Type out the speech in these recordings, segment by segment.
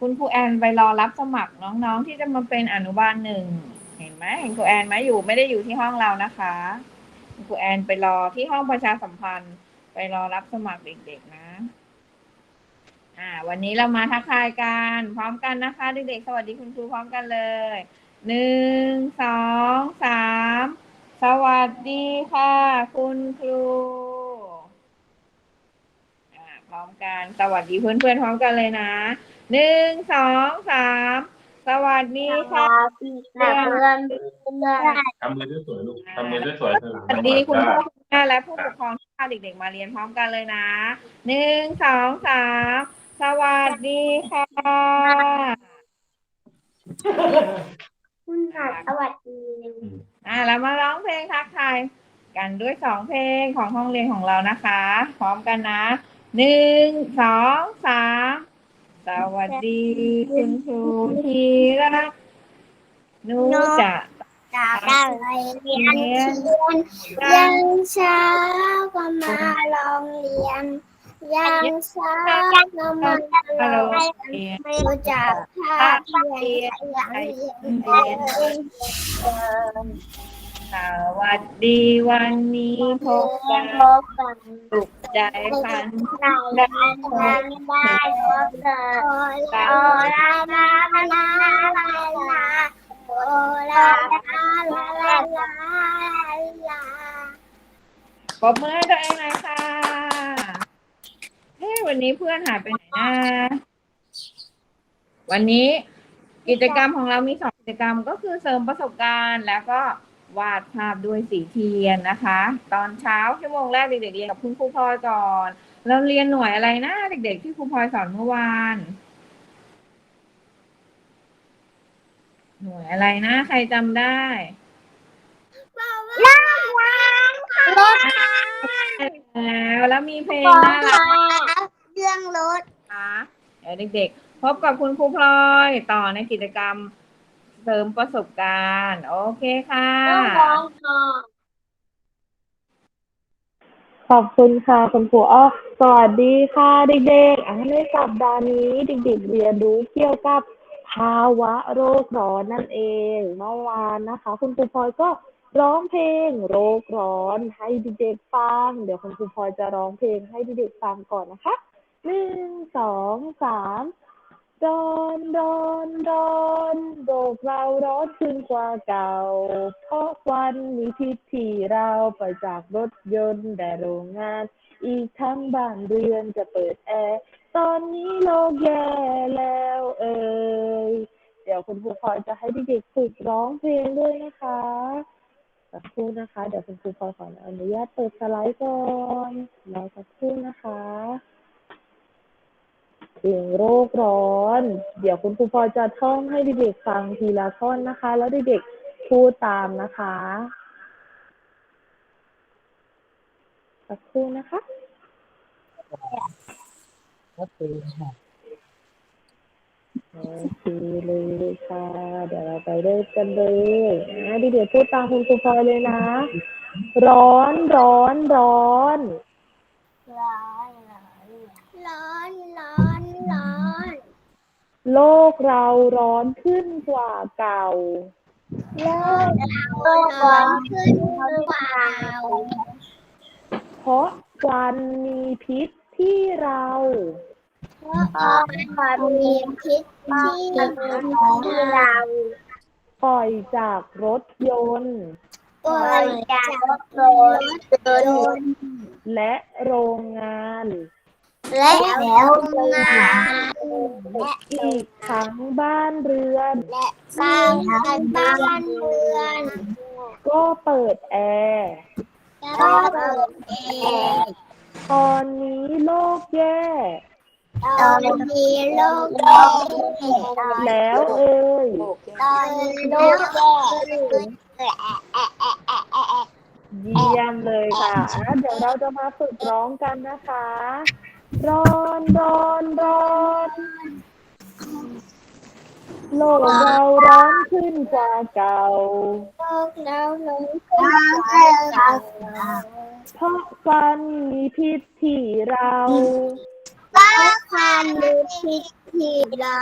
คุณครูแอนไปรอรับสมัครน้องๆ ที่จะมาเป็นอนุบาลหนึ่งเห็นไหมเห็นครูแอนไหมอยู่ไม่ได้อยู่ที่ห้องเรานะคะครูแอนไปรอที่ห้องประชาสัมพันธ์ ไปรอรับสมัครเด็กๆนะอ่า วันนี้เรามาทักทายกันพร้อมกันนะคะ เด็กๆสวัสดีคุณครูพร้อมกันเลยหนึ่งสองสามสวัสดีค่ะ คุณครูอ่าพร้อมกันสวัสดีเพื่อนๆพร้อมกันเลยนะ หนึ่งสองสามสวัสดีค่ะเพื่อนเพื่อนเพื่อนทำมือด้วยสวยลูกทำมือด้วยสวยเถอะสวัสดีคุณพ่อคุณแม่และผู้ปกครองที่พาเด็กๆมาเรียนพร้อมกันเลยนะหนึ่งสองสามสวัสดีค่ะ คุณค่ะสวัสดีอ่าแล้วมาร้องเพลงทักทายกันด้วยสองเพลงของห้องเรียนของเรานะคะ พร้อมกันนะหนึ่งสองสามส วัสดีคุณครูที่รักหนูจะจากได้เรียนเรียนยังเช้าก็มาลองเรียนยังเช้าก็มาลองเรียนเรียนรู้จักภาพเรียนเรียนเรียนเรียนสวัสดีวันนี้พบกันพบกันสุข ใจพันได้ได้ได้ได้พบกันโอลาลาลาลาลาโอลาลาลาลาลาลาปรบมือให้ตัวเองหน่อยค่ะเฮ้วันนี้เพื่อนหายไปไหนนะวันนี้กิจกรรมของเรามีสองกิจกรรมก็คือเสริมประสบการณ์แล้วก็ วาดภาพด้วยสีเทียนนะคะ ตอนเช้าชั่วโมงแรกเด็กๆเรียนกับคุณครูพลอยก่อนเราเรียนหน่วยอะไรนะเด็ก ๆ ที่ครูพลอยสอนเมื่อวาน หน่วยอะไรนะ ใครจำได้น่ารักค่ะรถค่ะแล้วแล้วมีเพลงน่ารักเรื่องรถนะคะเดี๋ยวเด็กๆ พบกับคุณครูพลอยต่อในกิจกรรม เสริมประสบการณ์ โอเคค่ะ ต้องร้องค่ะ ขอบคุณค่ะคุณครูอ้อสวัสดีค่ะเด็กๆอะในสัปดาห์นี้เด็กๆเรียนรู้เกี่ยวกับภาวะโรคร้อนนั่นเองเมื่อวานนะคะ คุณครูพลอยก็ร้องเพลงโรคร้อนให้เด็กๆฟัง เดี๋ยวคุณครูพลอยจะร้องเพลงให้เด็กๆฟังก่อนนะคะหนึ่งสองสาม ร้อนร้อนร้อนโรคเราร้อนขึ้นกว่าเก่า เพราะควันมีพิษที่เราไปจากรถยนต์และโรงงาน อีกทั้งบ้านเรือนจะเปิดแอร์ ตอนนี้โลกแย่แล้วเอ่ยเดี๋ยวคุณครูพลอยจะให้เด็กๆฝึกร้องเพลงด้วยนะคะสักครู่นะคะ เดี๋ยวคุณครูพลอยขออนุญาตเปิดสไลด์ก่อนรอสักครู่นะคะ เพลงโรคร้อน เดี๋ยวคุณครูพลอยจะท่องให้เด็กๆฟังทีละท่อนนะคะ แล้วเด็กๆพูดตามนะคะสักครู่นะคะโอเคเลยค่ะ เดี๋ยวเราไปเริ่มกันเลยนะเดี๋ยวพูดตามคุณครูพลอยเลยนะ ร้อนร้อนร้อน ร้อนร้อนร้อนร้อน โลกเราร้อนขึ้นกว่าเก่า โลกเราร้อนขึ้นกว่าเพราะควันมีพิษที่เราเพราะความมีพิษที่เรา ปล่อยจากรถยนต์ ปล่อยจากรถยนต์ และโรงงาน และแล้วงานอีกทั้งบ้านเรือน และสร้างบ้านเรือน ก็เปิดแอร์ก็เปิดเองตอนนี้โลกแย่ตอนนี้โลกแย่แล้วเอ่ยตอนนี้โลกแย่เยี่ยมเลยค่ะอะ เดี๋ยวเราจะมาฝึกร้องกันนะคะ ร้อนร้อนร้อนโลกเราร้อนขึ้นกว่าเก่า โลกเราลงขึ้นกว่าเก่าเพราะฟันมีพิษที่เราบ้านความรู้ผิดที่เรา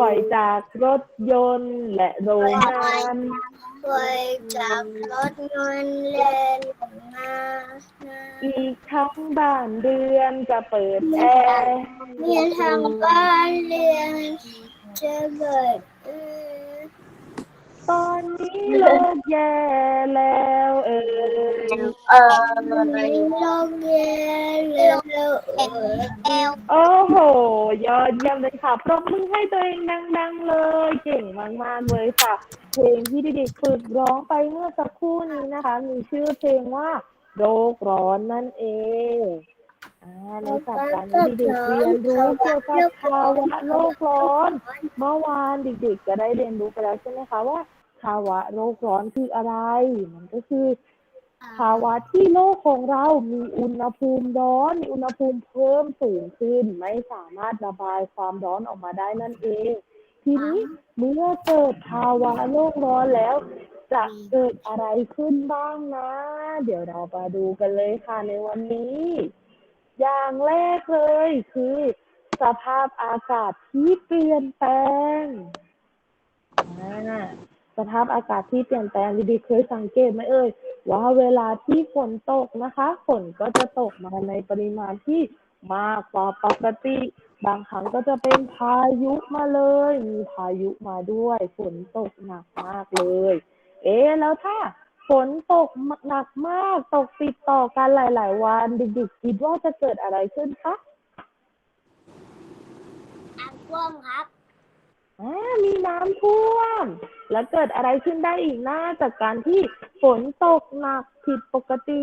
ปล่อยจากรถยนต์และโรงงาน ปล่อยจากรถยนต์เล่นมาอีกทั้งบ้านเรือนจะเปิดแอร์ มีทางบ้านเรียนจะเกิดอืม ตอนนี้โลกแย่แล้วเออ เออโลกเย็นเร็วเร็วเอวโอ้โห ยอดเยี่ยมเลยค่ะปรบมือให้ตัวเองดัง ๆ เลย เก่งมาก ๆ เลยค่ะ เพลงที่เด็กๆฝึกร้องไปเมื่อสักครู่นี้นะคะ มีชื่อเพลงว่าโรคร้อนนั่นเองอ่าในสัปดาห์นี้เด็กๆเรียนรู้เกี่ยวกับภาวะโลกร้อน เมื่อวานเด็กๆก็ได้เรียนรู้ไปแล้วใช่ไหมคะว่า ภาวะโลกร้อนคืออะไร มันก็คือ ภาวะที่โลกของเรามีอุณหภูมิร้อน มีอุณหภูมิเพิ่มสูงขึ้น ไม่สามารถระบายความร้อนออกมาได้นั่นเอง ทีนี้เมื่อเกิดภาวะโลกร้อนแล้ว จะเกิดอะไรขึ้นบ้างนะ เดี๋ยวเรามาดูกันเลยค่ะในวันนี้ อย่างแรกเลยคือ สภาพอากาศที่เปลี่ยนแปลงอ่า สภาพอากาศที่เปลี่ยนแปลงดีๆเคยสังเกตไหมเอ่ยว่าเวลาที่ฝนตกนะคะ ฝนก็จะตกมาในปริมาณที่มากกว่าปกติบางครั้งก็จะเป็นพายุมาเลย มีพายุมาด้วยฝนตกหนักมากเลย เอ๊แล้วถ้าฝนตกหนักมากตกติดต่อกันหลาย ๆ วันด็กๆคิดว่าจะเกิดอะไรขึ้นคะน้ำท่วมครับ มีน้ำท่วม แล้วเกิดอะไรขึ้นได้อีกนะจากการที่ฝนตกหนักผิดปกติ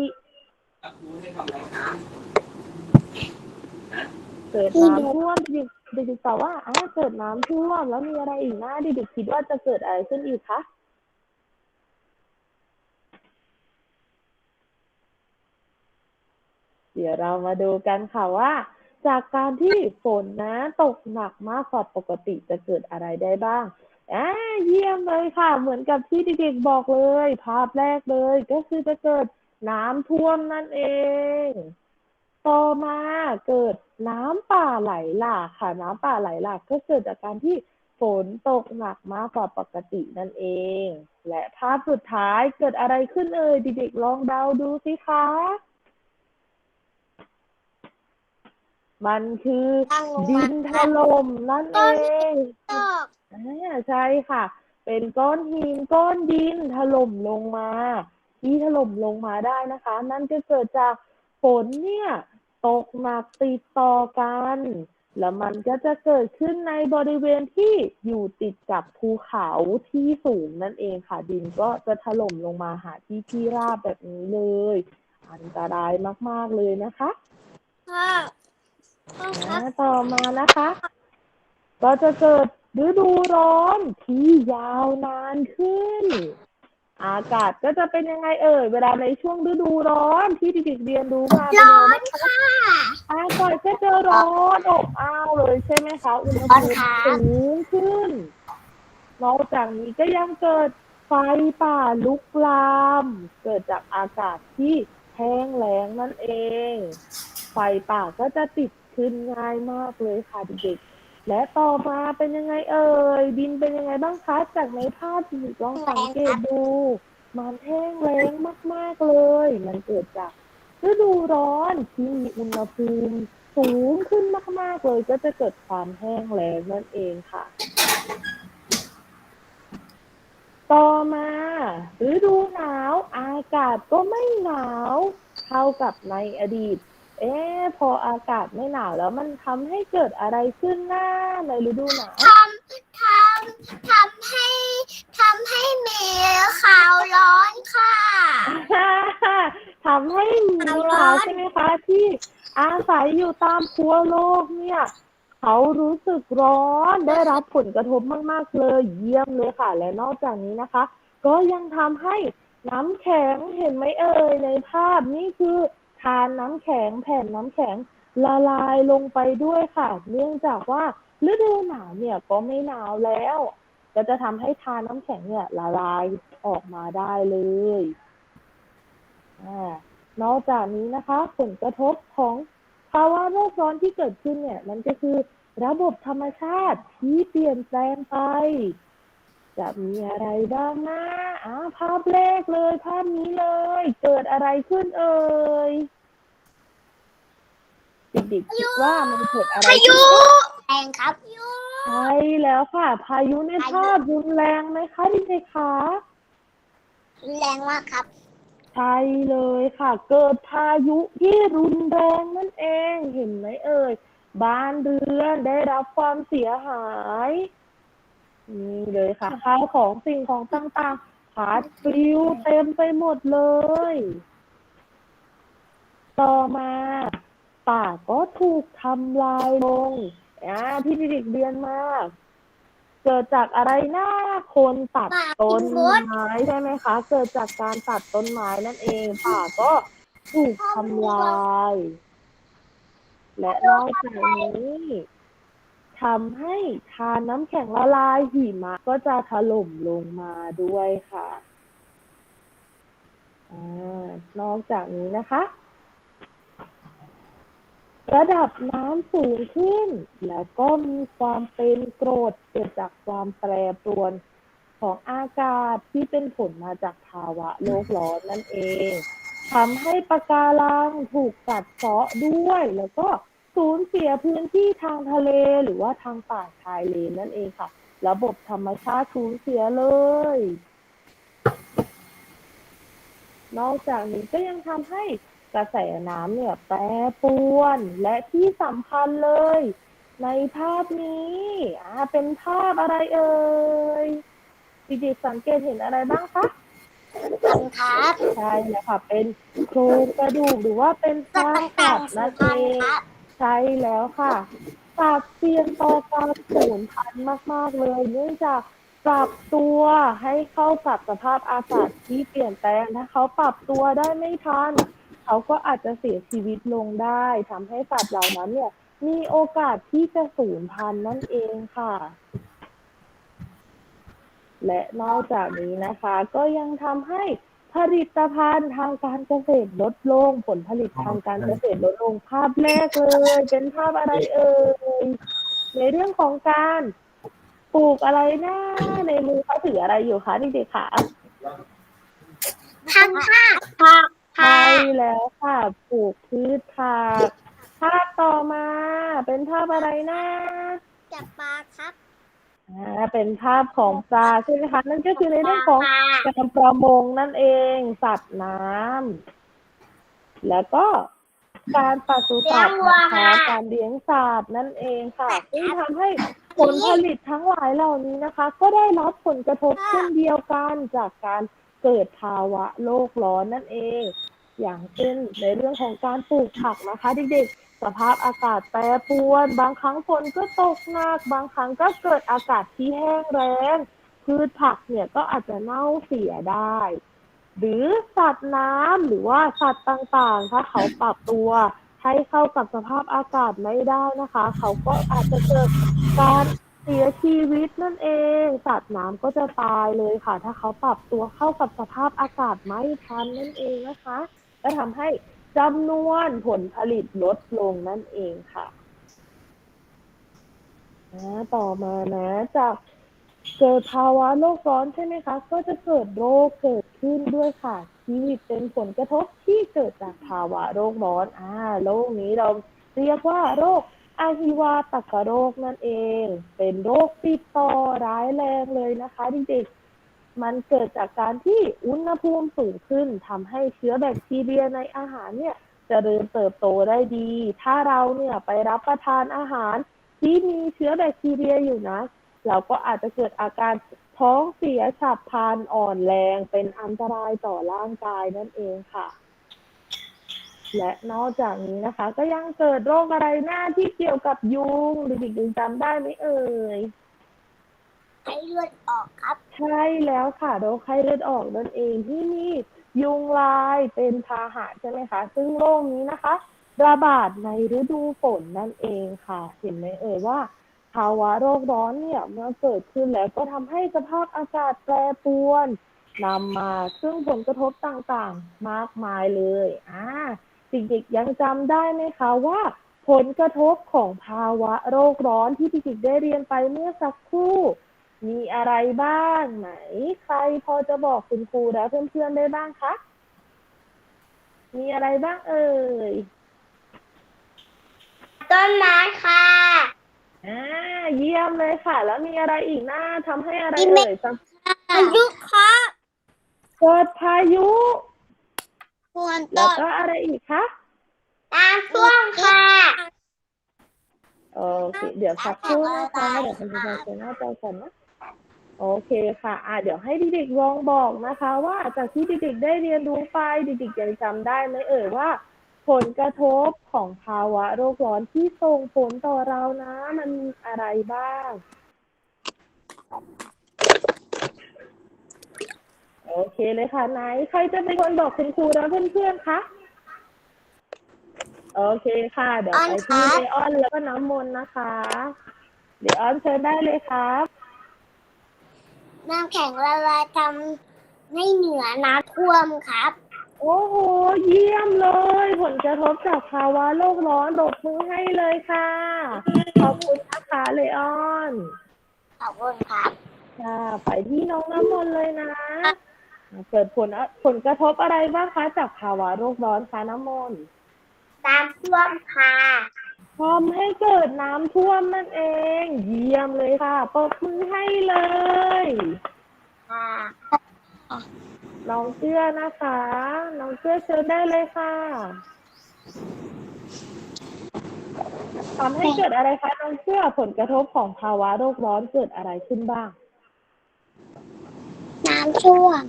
เกิดน้ำท่วมเด็กเด็กๆตอบว่าอ่าเกิดน้ำท่วม แล้วมีอะไรอีกนะเด็กๆคิดว่าจะเกิดอะไรขึ้นอีกคะเดี๋ยวเรามาดูกันค่ะว่า จากการที่ฝนนะตกหนักมากกว่าปกติจะเกิดอะไรได้บ้างอ่าเยี่ยมเลยค่ะ เหมือนกับที่เด็กๆบอกเลย ภาพแรกเลย ก็คือจะเกิดน้ำท่วมนั่นเอง ต่อมาเกิดน้ำป่าไหลหลากค่ะ น้ำป่าไหลหลากก็เกิดจากการที่ฝนตกหนักมากกว่าปกตินั่นเอง และภาพสุดท้ายเกิดอะไรขึ้นเอ่ยเด็กๆลองเดาดูสิคะ มันคือดินถล่มนั่นเองตกอ่าใช่ค่ะ เป็นก้อนหินก้อนดินถล่มลงมา ที่ถล่มลงมาได้นะคะ นั่นก็เกิดจากฝนเนี่ยตกหนักติดต่อกัน แล้วมันก็จะเกิดขึ้นในบริเวณที่อยู่ติดกับภูเขาที่สูงนั่นเองค่ะ ดินก็จะถล่มลงมาหาที่ที่ราบแบบนี้เลย อันตรายมาก ๆ เลยนะคะ พ่อพ่อครับอ่าต่อมานะคะก็จะเกิดฤดูร้อนที่ยาวนานขึ้น อากาศก็จะเป็นยังไงเอ่ย เวลาในช่วงฤดูร้อนที่เด็กๆเรียนรู้มาเป็นร้ยังอไงนบ้างคะค่ะอากาศก็จะร้อนอบอ้าวเลยใช่ไหมคะอุณหร้อนภูมิค่ะสูงขึ้นนอกจากนี้ก็ยังเกิดไฟป่าลุกลาม เกิดจากอากาศที่แห้งแล้งนั่นเอง ไฟป่าก็จะติด ขึ้นง่ายมากเลยค่ะเด็กๆ และต่อมาเป็นยังไงเอ่ย ดินเป็นยังไงบ้างคะจากในภาพที่ลองสังเกตดู มันแห้งแล้งมากๆเลย มันเกิดจากฤดูร้อนที่มีอุณหภูมิสูงขึ้นมากๆเลย ก็จะเกิดความแห้งแล้งนั่นเองค่ะ ต่อมาฤดูหนาวอากาศก็ไม่หนาวเท่ากับในอดีต เอ๊ะพออากาศไม่หนาวแล้วมันทำให้เกิดอะไรขึ้นหน้าในฤดูหนาว ทำทำทำให้ทำให้มีข่าวร้อนค่ะ ทำให้มีเราใช่ไหมคะที่อาศัยอยู่ตามทั่วโลกเนี่ย เขารู้สึกร้อนได้รับผลกระทบมาก ๆ เลยเยี่ยมเลยค่ะ และนอกจากนี้นะคะ ก็ยังทำให้น้ำแข็งเห็นไหมเอ่ยในภาพนี่คือทานน้ำแข็งแผ่นน้ำแข็งละลายลงไปด้วยค่ะ เนื่องจากว่าฤดูหนาวเนี่ยก็ไม่หนาวแล้ว ก็จะทำให้ทานน้ำแข็งเนี่ยละลายออกมาได้เลยอนอกจากนี้นะคะ ผลกระทบของภาวะโลกร้อนที่เกิดขึ้นเนี่ย มันก็คือระบบธรรมชาติที่เปลี่ยนแปลงไป จะมีอะไรบ้างนะอ่าภาพแรกเลย ภาพนี้เลย เกิดอะไรขึ้นเอ่ย เด็กๆคิดว่ามันเกิดอะไรพาขึ้ยุนแรงครับ ใช่แล้วค่ะ พายุในภาพรุนแรงไหมคะเด็กๆคะแรงมากครับ ใช่เลยค่ะ เกิดพายุที่รุนแรงนั่นเองเห็นไหมเอ่ยบ้านเรือนได้รับความเสียหายนี่เลยค่ะข้าวของสิ่งของต่างๆพัดปลิวเต็มไปหมดเลย ต่อมา ป่าก็ถูกทำลายลงอ่าที่เด็กเรียนมาเกิดจากอะไรนะ คนตัดต้นไม้ใช่ไหมคะ เกิดจากการตัดต้นไม้นั่นเอง ป่าก็ถูกทำลาย และนอกจากนี้ทำให้ทานน้ำแข็งละลายหิมะก็จะถล่มลงมาด้วยค่ะอานอกจากนี้นะคะ ระดับน้ำสูงขึ้น แล้วก็มีความเป็นกรดเกิดจากความแปรปรวนของอากาศที่เป็นผลมาจากภาวะโลกร้อนนั่นเองทำให้ปะการังถูกกัดเซาะด้วย แล้วก็สูญเสียพื้นที่ทางทะเลหรือว่าทางป่าชายเลนนั่นเองค่ะ ระบบธรรมชาติสูญเสียเลย นอกจากนี้ก็ยังทำให้ กระแสน้ำเนี่ยแปรปรวนและที่สำคัญเลย ในภาพนี้อ่าเป็นภาพอะไรเอ่ยเด็กๆสังเกตเห็นอะไรบ้างคะครับใช่แล้วค่ะเป็นโครงกระดูกหรือว่าเป็นซากสัตว์นั่นเองครับใช่แล้วค่ะสัตว์เสี่ยงต่อการสูญพันธุ์มาก ๆ เลย เนื่องจากปรับตัวให้เข้ากับสภาพอากาศที่เปลี่ยนแปลงถ้าเขาปรับตัวได้ไม่ทัน เขาก็อาจจะเสียชีวิตลงได้ทำให้สัตว์เหล่านั้นเนี่ย มีโอกาสที่จะสูญพันธุ์นั่นเองค่ะ และนอกจากนี้นะคะ ก็ยังทำให้ผลิตภัณฑ์ทางการเกษตรลดลง ผลผลิตทางการเกษตรลดลงภาพแรกเลย เป็นภาพอะไรเอ่ยในเรื่องของการปลูกอะไรนะในมือเขาถืออะไรอยู่คะเด็กๆคะผักค่ะผัก ใช่แล้วค่ะปลูกพืชผักภาพต่อมา เป็นภาพอะไรนะจับปลาครับอ่าเป็นภาพของปลาใช่ไหมคะนั่นก็คือในเรื่องของการประมงนั่นเอง สัตว์น้ำแล้วก็การปศุสัตว์นะคะการเลี้ยงสัตว์นั่นเองค่ะซึ่งทำให้ผลผลิตทั้งหลายเหล่านี้นะคะ ก็ได้รับผลกระทบเช่นเดียวกันจากการ เกิดภาวะโลกร้อนนั่นเอง อย่างเช่นในเรื่องของการปลูกผักนะคะเด็กๆ สภาพอากาศแปรปรวน บางครั้งฝนก็ตกหนัก บางครั้งก็เกิดอากาศที่แห้งแล้งพืชผักเนี่ยก็อาจจะเน่าเสียได้ หรือสัตว์น้ำหรือว่าสัตว์ต่างๆ ถ้าเขาปรับตัวให้เข้ากับสภาพอากาศไม่ได้นะคะ เขาก็อาจจะเกิดการ เสียชีวิตนั่นเองสัตว์น้ำก็จะตายเลยค่ะ ถ้าเขาปรับตัวเข้ากับสภาพอากาศไม่ทันนั่นเองนะคะก็ทำให้จำนวนผลผลิตลดลงนั่นเองค่ะอ่าต่อมานะจากเกิดภาวะโลกร้อนใช่ไหมคะ ก็จะเกิดโรคเกิดขึ้นด้วยค่ะที่เป็นผลกระทบที่เกิดจากภาวะโรคร้อนอ่าโรคนี้เราเรียกว่าโรค อาหิวาตกโรคนั่นเอง เป็นโรคติดต่อร้ายแรงเลยนะคะเด็กๆมันเกิดจากการที่อุณหภูมิสูงขึ้นทำให้เชื้อแบคทีเรียในอาหารเนี่ยจเจริญเติบโตได้ดี ถ้าเราเนี่ยไปรับประทานอาหาร ที่มีเชื้อแบคทีเรียอยู่นะ เราก็อาจจะเกิดอาการท้องเสียฉับพลันอ่อนแรงเป็นอันตรายต่อร่างกายนั่นเองค่ะ และนอกจากนี้นะคะ ก็ยังเกิดโรคอะไรหน้าที่เกี่ยวกับยุงเด็กๆยังจำได้ไหมเอ่ยให้เลือดออกครับใช่แล้วค่ะโรคไข้เลือดออกนั่นเองที่มียุงลายเป็นพาหะใช่ไหมคะ ซึ่งโรคนี้นะคะ ระบาดในฤดูฝนนั่นเองค่ะ เห็นไหมเอ่ยว่าภาวะโรคร้อนเนี่ยเมื่อเกิดขึ้นแล้วก็ทำให้สภาพอากาศแปรปรวนนำมาซึ่งผลกระทบต่างๆ มากมายเลย อ่า เด็กๆยังจำได้ไหมคะว่า ผลกระทบของภาวะโรคร้อนที่เด็กๆได้เรียนไปเมื่อสักครู่ มีอะไรบ้างไหน ใครพอจะบอกคุณครูและเพื่อนๆได้บ้างคะมีอะไรบ้างเอ่ย ต้นไม้ค่ะอ่าเยี่ยมเลยค่ะ แล้วมีอะไรอีกนะทำให้อะไรอีเมเอ่ลยจพายุค่ะำเกิดพายุ ควรแล้ต้วนก็อะไรอีกคะน้ำท่วมค่ะโอเค เดี๋ยวสักครู่นะคะเดี๋ยวคุณจะเจอหน้าจอก่อนนะ โอเคค่ะ อ่าเดี๋ยวให้เด็กๆลองบอกนะคะ ว่าจากที่เด็กๆได้เรียนรู้ไปเด็กๆยังจำได้ไหมเอ่ยว่า ผลกระทบของภาวะโรคร้อนที่ส่งผลต่อเรานะ มันมีอะไรบ้าง โอเคเลยค่ะไหนใครจะเป็นคนบอกคุณครูและเพื่อนๆคะโอเคค่ะ เดี๋ยวไปที่เลออนแล้วก็น้ำมนต์นะคะเลออนเชิญได้เลยครับน้ำแข็งละลายทำให้เหนือน้ำท่วมครับ โอ้โห เยี่ยมเลย ผลกระทบจากภาวะโลกร้อนปรบมือให้เลยค่ะ ขอบคุณนะคะเลออน ขอบคุณครับค่ะไปที่น้องน้ำมนต์เลยนะ เกิดผลอะผลกระทบอะไรบ้างคะจากภาวะโลกร้อนคะน้ำมนต์น้ำท่วมค่ะทำให้เกิดน้ำท่วมนั่นเอง เยี่ยมเลยค่ะปรบมือให้เลยค่ะน้องเชื่อนะคะ น้องเชื่อเชิญได้เลยค่ะทำให้เกิดอะไรคะน้องเชื่อผลกระทบของภาวะโลกร้อนเกิดอะไรขึ้นบ้าง น้ำท่วม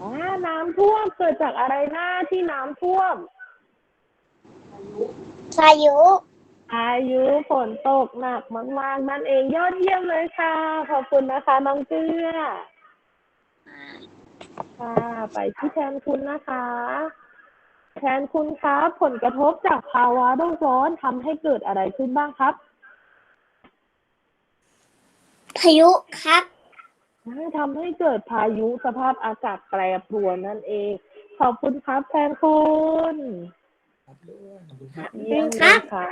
อ่าน้ำท่วมเกิดจากอะไรหน้าที่น้ำท่วม พายุ อายุฝนตกหนักมากๆนั่นเองยอดเยี่ยมเลยค่ะ ขอบคุณนะคะ น้องเจื้อค่ะไปที่แทนคุณนะคะ แทนคุณครับผลกระทบจากภาวะโลกร้อนทำให้เกิดอะไรขึ้นบ้างครับ พายุครับ ทำให้เกิดพายุสภาพอากาศแปรปรวนนั่นเอง ขอบคุณครับแทนคุณเยี่ยมเลยค่ะ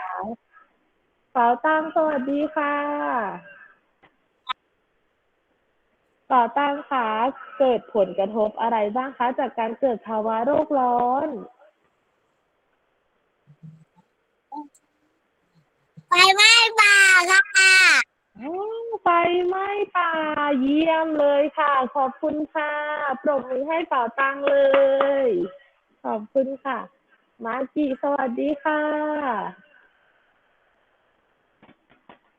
สาวตังสวัสดีค่ะสาวตังคะเกิดผลกระทบอะไรบ้างคะ จากการเกิดภาวะโลกร้อนไฟไหม้ป่าค่ะอ้าว ไฟไหม้ป่าเยี่ยมเลยค่ะ ขอบคุณค่ะปรบมือให้เป่าตังเลย ขอบคุณค่ะ มากิสวัสดีค่ะ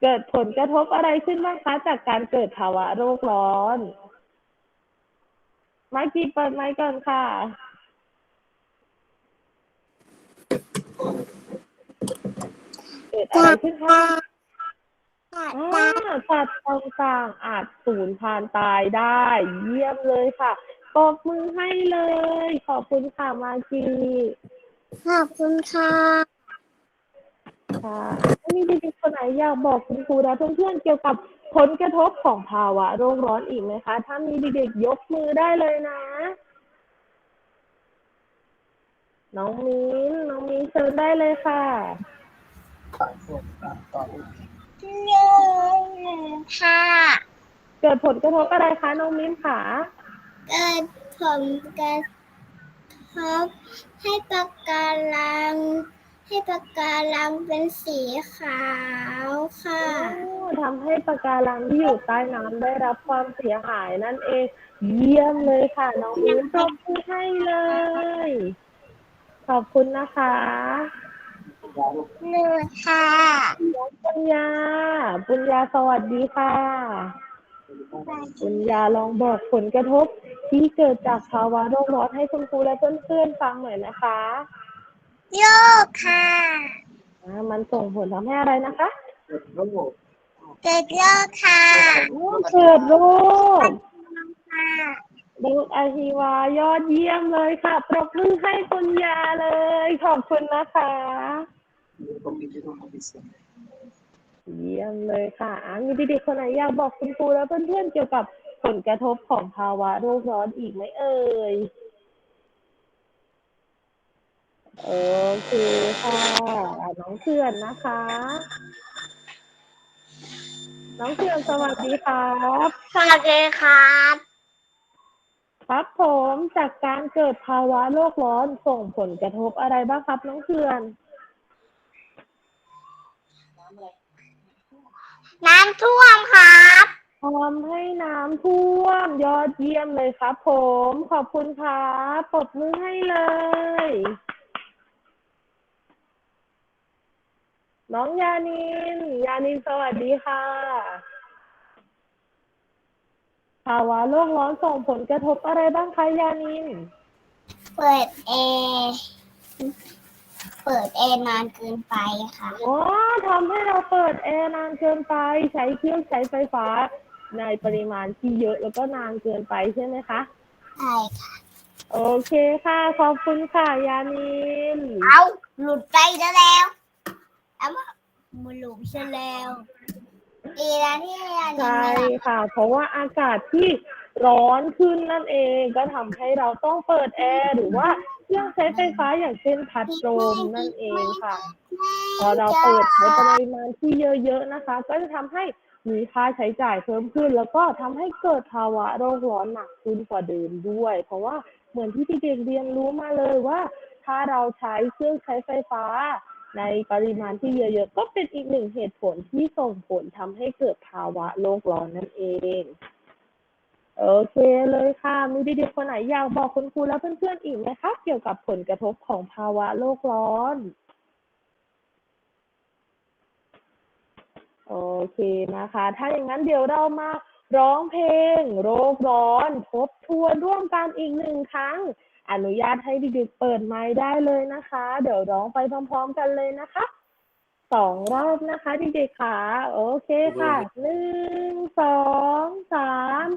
เกิดผลกระทบอะไรขึ้นบ้างคะ จากการเกิดภาวะโลกร้อน มากิเปิดไมค์ก่อนค่ะเกิดอะไรขึ้นคะอ่า สัตว์ต่างๆ อาจสูญพันธุ์ตายได้ เยี่ยมเลยค่ะปรบมือให้เลย ขอบคุณค่ะมากีขอบคุณค่ะค่ะมีเด็กๆคนไหนอยากบอกคุณครูและเพื่อนๆเกี่ยวกับผลกระทบของภาวะโลกร้อนอีกไหมคะ ถ้ามีเด็กๆยกมือได้เลยนะ น้องมิ้นน้องมิ้นเชิญได้เลยค่ะ หนึ่งค่ะเกิดผลกระทบอะไรคะน้องมิ้นค่ะเกิดผมกระทบให้ปะการัง ให้ปะการังเป็นสีขาวค่ะโอ้ทำให้ปะการังที่อยู่ใต้น้ำได้รับความเสียหายนั่นเอง เยี่ยมเลยค่ะ น้องมิ้นปรบมือให้เลย ขอบคุณนะคะ หนึ่งค่ะน้องปุญญา ปุญญาสวัสดีค่ะ ปุญญาลองบอกผลกระทบที่เกิดจากภาวะโลกร้อนให้คุณครูและเพื่อนๆฟังหน่อยนะคะโยกค่ะอ่ามันส่งผลทำให้อะไรนะคะ เกิดโยกค่ะอ๋อเกิดโรคค่ะโรคอาฮิวายอดเยี่ยมเลยค่ะ ปรบมือให้คุณยาเลย ขอบคุณนะคะ เยี่ยมเลยค่ะมีเด็กๆคนไหนอยากบอกคุณครูและเพื่อนๆเกี่ยวกับผลกระทบของภาวะโลกร้อนอีกไหมเอ่ย โอเคค่ะอะน้องเขื่อนนะคะ น้องเขื่อนสวัสดีครับ สวัสดีครับ ครับผมจากการเกิดภาวะโลกร้อนส่งผลกระทบอะไรบ้างครับ น้องเขื่อน น้ำท่วมครับทำให้น้ำท่วมยอดเยี่ยมเลยครับผม ขอบคุณครับปรบมือให้เลย น้องยานิน ยานินสวัสดีค่ะ ภาวะโลกร้อนส่งผลกระทบอะไรบ้างคะยานิน เปิดแอร์ เปิดแอร์นานเกินไปค่ะอ๋อทำให้เราเปิดแอร์นานเกินไป ใช้เครื่องใช้ไฟฟ้า ในปริมาณที่เยอะแล้วก็นานเกินไปใช่ไหมคะ ใช่ค่ะ โอเคค่ะ ขอบคุณค่ะ ยานินเอาหลุดไปซะแล้วเอามามันหลุดซะแล้วดีแล้วที่อันนี้ใช่ไม่ได้ค่ะ เพราะว่าอากาศที่ร้อนขึ้นนั่นเองก็ทำให้เราต้องเปิดแอร์หรือว่า เครื่องใช้ไฟฟ้าอย่างเช่นพัดลมนั่นเองค่ะ พอเราเปิดในปริมาณที่เยอะๆนะคะ ก็จะทำให้มีค่าใช้จ่ายเพิ่มขึ้น แล้วก็ทำให้เกิดภาวะโรคร้อนหนักขึ้นกว่าเดิมด้วย เพราะว่าเหมือนที่เด็กๆเรียนรู้มาเลยว่า ถ้าเราใช้เครื่องใช้ไฟฟ้า ในปริมาณที่เยอะๆก็เป็นอีกหนึ่งเหตุผลที่ส่งผลทำให้เกิดภาวะโลกร้อนนั่นเอง โอเคเลยค่ะ มีเด็กๆคนไหนอยากบอกคุณครูและเพื่อนๆอีกไหมคะ เกี่ยวกับผลกระทบของภาวะโลกร้อน โอเคนะคะ ถ้าอย่างนั้นเดี๋ยวเรามาร้องเพลง โรคร้อนทบทวนร่วมกันอีกหนึ่งครั้ง อนุญาตให้เด็กๆเปิดไมค์ได้เลยนะคะ เดี๋ยวร้องไปพร้อม ๆ กันเลยนะคะสองรอบนะคะเด็กๆค่ะ โอเคค่ะหนึ่งสองสาม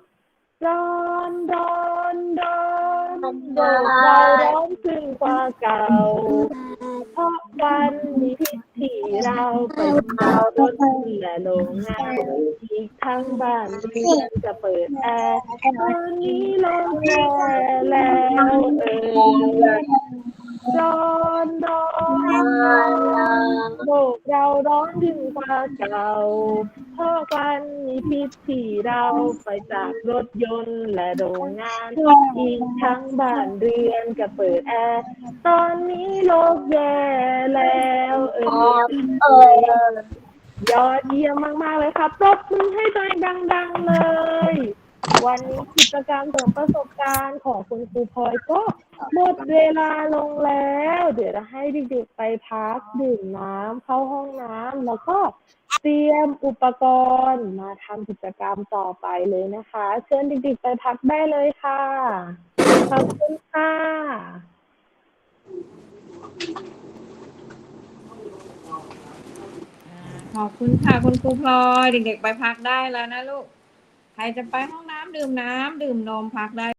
ร้อนร้อนร้อนโลกเราร้อนขึ้นกว่าเก่า เพราะวันมีพิธีเราไปเจ้ารถและโรงงานอีกทั้งบ้านเรือนจะเปิดแอร์ตอนนี้ลมแรงแล้วเออ ร้อนร้อนโลกเราร้อนยิ่งกว่าเก่าเพราะวันมีพิธีเราไปจากรถยนต์และโรงงานอีกทั้งบ้านเรือนก็เปิดแอร์ตอนนี้โลกแย่แล้วเออเออยอดเยี่ยมมาก ๆ เลยครับปรบมือให้ตัวเองดัง ๆ เลย วันนี้กิจกรรมเสริมประสบการณ์ของคุณครูพลอยก็หมดเวลาลงแล้ว เดี๋ยวจะให้เด็กๆไปพักดื่มน้ำเข้าห้องน้ำแล้วก็เตรียมอุปกรณ์มาทำกิจกรรมต่อไปเลยนะคะ เชิญเด็กๆไปพักได้เลยค่ะ ขอบคุณค่ะขอบคุณค่ะคุณครูพลอยเด็กๆไปพักได้แล้วนะลูก ใครจะไปห้องน้ำดื่มน้ำดื่มนมพักได้